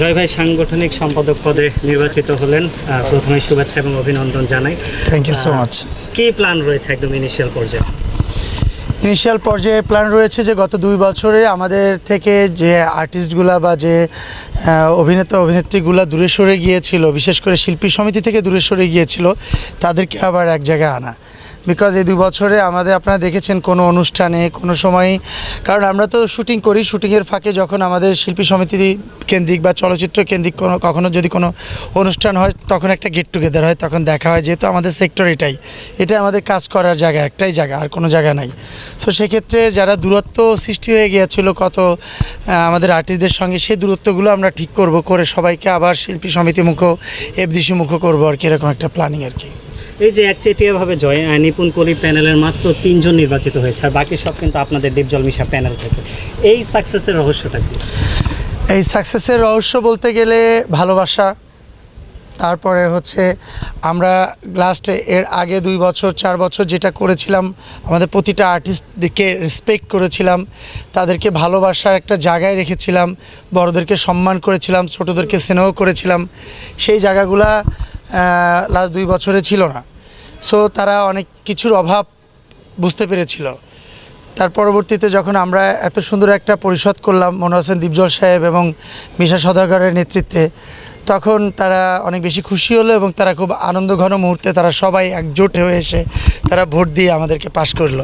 জয় ভাই সাংগঠনিক সম্পাদক পদে নির্বাচিত হলেন। প্রথমে শুভেচ্ছা এবং অভিনন্দন জানাই। থ্যাংক ইউ সো মাচ কি প্ল্যান রয়েছে একদম ইনিশিয়াল পর্যায়ে? ইনিশিয়াল পর্যায়ে প্ল্যান রয়েছে যে গত দুই বছরে আমাদের থেকে যে আর্টিস্টগুলা বা যে অভিনেতা অভিনেত্রীগুলা দূরে সরে গিয়েছিল বিশেষ করে শিল্পী সমিতি থেকে দূরে সরে গিয়েছিল তাদেরকে আবার এক জায়গায় আনা। বিকজ এই দুই বছরে আমাদের আপনারা দেখেছেন কোনো অনুষ্ঠানে, কোনো সময়, কারণ আমরা তো শুটিং করি, শুটিংয়ের ফাঁকে যখন আমাদের শিল্পী সমিতি কেন্দ্রিক বা চলচ্চিত্র কেন্দ্রিক কোনো, কখনো যদি কোনো অনুষ্ঠান হয়, তখন একটা গেট টুগেদার হয়, তখন দেখা হয়, যেহেতু আমাদের সেক্টর এটাই। এটা আমাদের কাজ করার জায়গা, একটাই জায়গা, আর কোনো জায়গা নাই। সো সেক্ষেত্রে যারা দূরত্ব সৃষ্টি হয়ে গিয়েছিল কত আমাদের আর্টিস্টদের সঙ্গে, সেই দূরত্বগুলো আমরা ঠিক করব, করে সবাইকে আবার শিল্পী সমিতি মুখ, এফডিসি মুখ করব, আর কি, এরকম একটা প্ল্যানিং আর কি। এই যে একচেটিয়াভাবে জয় নিপুণ কলি প্যানেলের মাত্র তিনজন নির্বাচিত হয়েছে, আর বাকি সব কিন্তু আপনাদের দীপজল মিশা প্যানেল থেকে। এই সাকসেসের রহস্যটা কি? এই সাকসেসের রহস্য বলতে গেলে ভালোবাসা, তারপরে হচ্ছে আমরা লাস্টে এর আগে দুই বছর, চার বছর যেটা করেছিলাম, আমাদের প্রতিটা আর্টিস্টকে রেসপেক্ট করেছিলাম, তাদেরকে ভালোবাসার একটা জায়গায় রেখেছিলাম, বড়দেরকে সম্মান করেছিলাম, ছোটোদেরকে স্নেহ করেছিলাম। সেই জায়গাগুলা লাস্ট দুই বছরে ছিল না। সো তারা অনেক কিছুর অভাব বুঝতে পেরেছিল। তার পরবর্তীতে যখন আমরা এত সুন্দর একটা পরিষদ করলাম মনে হোসেন দীপজল সাহেব এবং মিশা সদাগরের নেতৃত্বে, তখন তারা অনেক বেশি খুশি হলো এবং তারা খুব আনন্দ ঘন মুহূর্তে তারা সবাই একজোট হয়ে এসে তারা ভোট দিয়ে আমাদেরকে পাশ করল।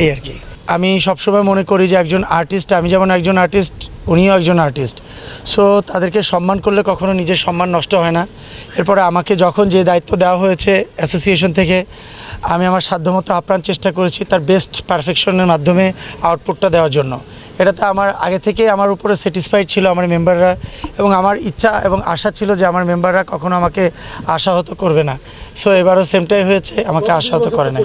এই আর কি। আমি সবসময় মনে করি যে একজন আর্টিস্ট আমি যেমন একজন আর্টিস্ট উনিও একজন আর্টিস্ট সো তাদেরকে সম্মান করলে কখনো নিজের সম্মান নষ্ট হয় না। এরপরে আমাকে যখন যে দায়িত্ব দেওয়া হয়েছে অ্যাসোসিয়েশন থেকে, আমি আমার সাধ্যমতো আপ্রাণ চেষ্টা করেছি তার বেস্ট পারফেকশনের মাধ্যমে আউটপুটটা দেওয়ার জন্য। এটাতে আমার আগে থেকে আমার উপরে স্যাটিসফাইড ছিল আমার মেম্বাররা এবং আমার ইচ্ছা এবং আশা ছিল যে আমার মেম্বাররা কখনো আমাকে আশাহত করবে না। সো এবারও সেমটাই হয়েছে আমাকে আশাহত করে না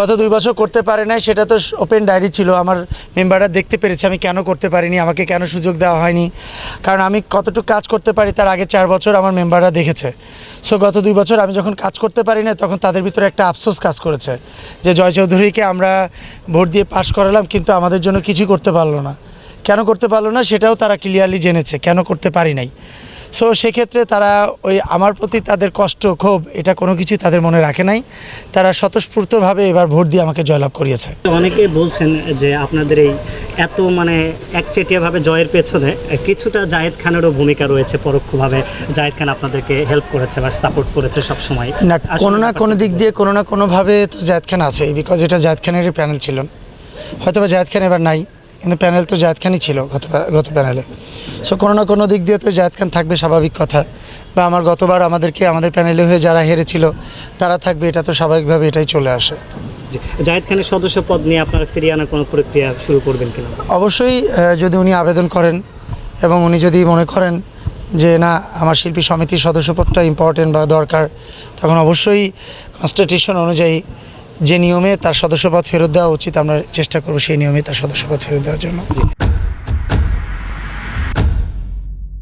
গত দুই বছর করতে পারে নাই সেটা তো ওপেন ডায়েরি ছিল আমার মেম্বাররা দেখতে পেরেছে আমি কেন করতে পারিনি আমাকে কেন সুযোগ দেওয়া হয়নি। কারণ আমি কতটুকু কাজ করতে পারি তার আগে চার বছর আমার মেম্বাররা দেখেছে। সো গত দুই বছর আমি যখন কাজ করতে পারি না তখন তাদের ভিতরে একটা আফসোস কাজ করেছে যে জয় চৌধুরীকে আমরা ভোট দিয়ে পাশ করালাম কিন্তু আমাদের জন্য কিছুই করতে পারল না। কেন করতে পারল না সেটাও তারা ক্লিয়ারলি জেনেছে কেন করতে পারি নাই। সো সেক্ষেত্রে তারা ওই আমার প্রতি তাদের কষ্ট ক্ষোভ এটা কোনো কিছুই তাদের মনে রাখে নাই। তারা স্বতঃস্ফূর্তভাবে এবার ভোট দিয়ে আমাকে জয়লাভ করিয়েছে। অনেকে বলছেন যে আপনাদের এই এত মানে একচেটিয়াভাবে জয়ের পেছনে কিছুটা জায়েদ খানেরও ভূমিকা রয়েছে পরোক্ষভাবে। জায়েদ খান আপনাদেরকে হেল্প করেছে বা সাপোর্ট করেছে সব সময় না কোনো না কোনো দিক দিয়ে কোনো না কোনোভাবে তো জায়দ খান আছে বিকজ এটা জায়দ খানেরই প্যানেল ছিল। হয়তো বা জায়দ খান এবার নাই কিন্তু প্যানেল তো জায়দ খানই ছিল গত গত প্যানেলে সো কোনো না কোনো দিক দিয়ে তো জায়দ খান থাকবে স্বাভাবিক কথা। বা আমার গতবার আমাদেরকে আমাদের প্যানেলে হয়ে যারা হেরেছিল তারা থাকবে এটা তো স্বাভাবিকভাবে এটাই চলে আসে। জায়েদ খানের সদস্য পদ নিয়ে আপনারা ফিরিয়ে আনার কোনো প্রক্রিয়া শুরু করবেন কিনা? অবশ্যই যদি উনি আবেদন করেন এবং উনি যদি মনে করেন যে না আমার শিল্পী সমিতির সদস্যপদটা ইম্পর্টেন্ট বা দরকার তখন অবশ্যই কনস্টিটিউশন অনুযায়ী যে নিয়মে তার সদস্যপদ ফেরত দেওয়া উচিত, আমরা চেষ্টা করব সেই নিয়মে তার সদস্যপদ ফেরত দেওয়ার জন্য।